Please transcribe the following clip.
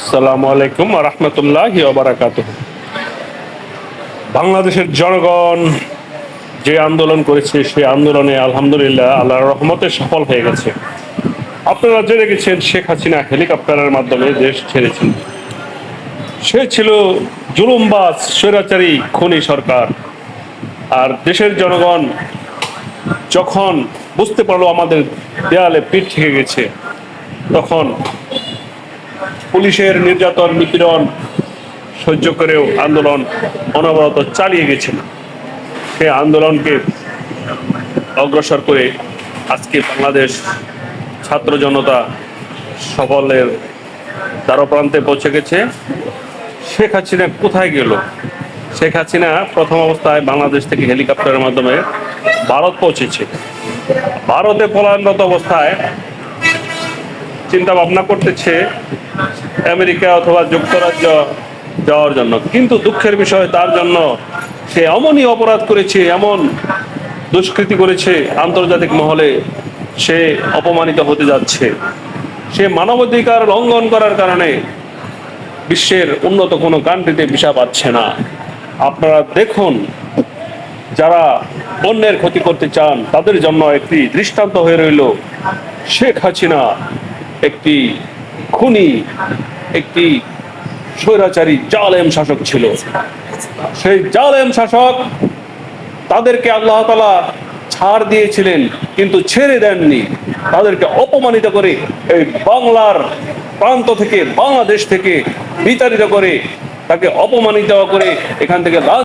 আসসালামু আলাইকুম রহমতুল্লাহ বারাকাত বাংলাদেশের জনগণ যে আন্দোলন করেছে, সেই আন্দোলনে আলহামদুলিল্লাহ আল্লাহর রহমতে সফল হয়ে গেছে। আপনারা জেনে গেছেন শেখ হাসিনা হেলিকপ্টারের মাধ্যমে দেশ ছেড়েছেন। সে ছিল জুলুমবাজ, স্বৈরাচারী, খনি সরকার। আর দেশের জনগণ যখন বুঝতে পারল আমাদের দেয়ালে পিঠ থেকে গেছে, তখন পুলিশের নির্যাতন, নিপীড়ন, সহ্য করেও আন্দোলন অনবরত চালিয়ে গেছিল সে আন্দোলনকে অগ্রসর করে আজকে বাংলাদেশ ছাত্র জনতা সকলের দ্বারপ্রান্তে পৌঁছে গেছে। শেখ হাসিনা কোথায় গেল? শেখ হাসিনা প্রথম অবস্থায় বাংলাদেশ থেকে হেলিকপ্টারের মাধ্যমে ভারত পৌঁছেছে। ভারতে পলায়নরত অবস্থায় চিন্তা ভাবনা করতেছে আমেরিকা অথবা যুক্তরাজ্য যাওয়ার জন্য। কিন্তু দুঃখের বিষয়, তার জন্য সে এমনই অপরাধ করেছে, এমন দুষ্কৃতি করেছে আন্তর্জাতিক মহলে সে অপমানিত হতে যাচ্ছে। সে মানবাধিকার লঙ্ঘন করার কারণে বিশ্বের উন্নত কোনো কান্ট্রিতে ভিসা পাচ্ছে না। আপনারা দেখুন, যারা অন্যের ক্ষতি করতে চান, তাদের জন্য একটি দৃষ্টান্ত হয়ে রইল শেখ হাসিনা। একটি খুনি, একটি স্বৈরাচারী জালেম শাসক ছিল। সেই জালেম শাসক তাদেরকে আল্লাহ তালা ছাড় দিয়েছিলেন, কিন্তু ছেড়ে দেননি। তাদেরকে অপমানিত করে এই বাংলার প্রান্ত থেকে, বাংলাদেশ থেকে বিতাড়িত করে তাকে অপমানিত করে এখান থেকে